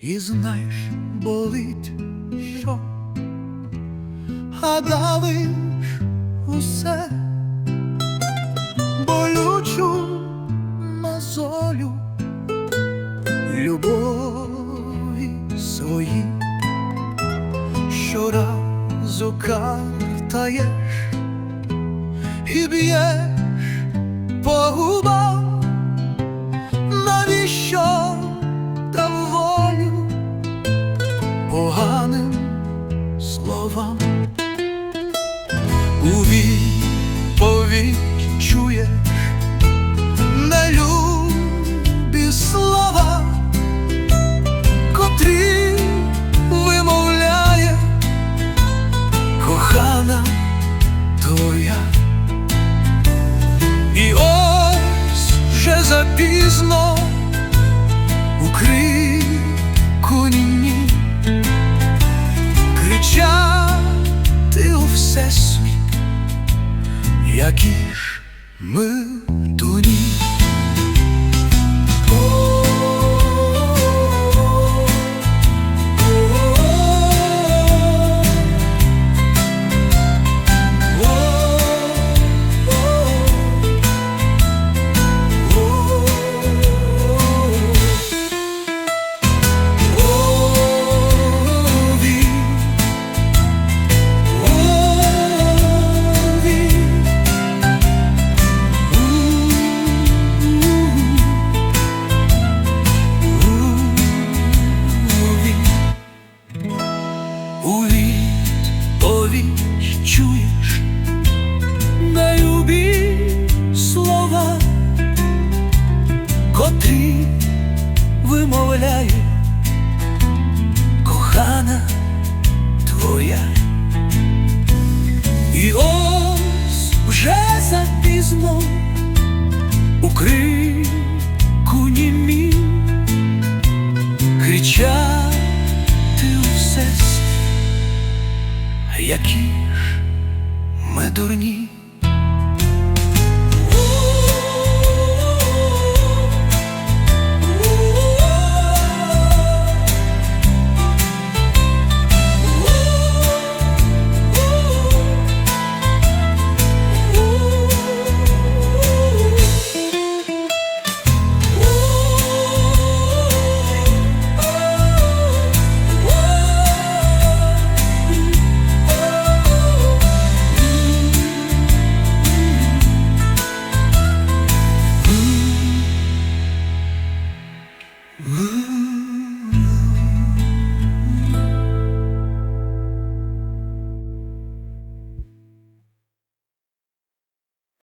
І знаєш, болить, що? Гадали ж усе. Болючу мозолю любові свої. Щоразу картаєш і б'єш по губам, відповідь чуєш нелюбі слова, котрі вимовляє кохана твоя. І ось вже запізно у крику німі кричати у всесвіт, які ж ми чуєш нелюбі слова, котрі вимовляє кохана твоя. І ось вже запізно у крику німі кричати у всесвіт, які ми дурні.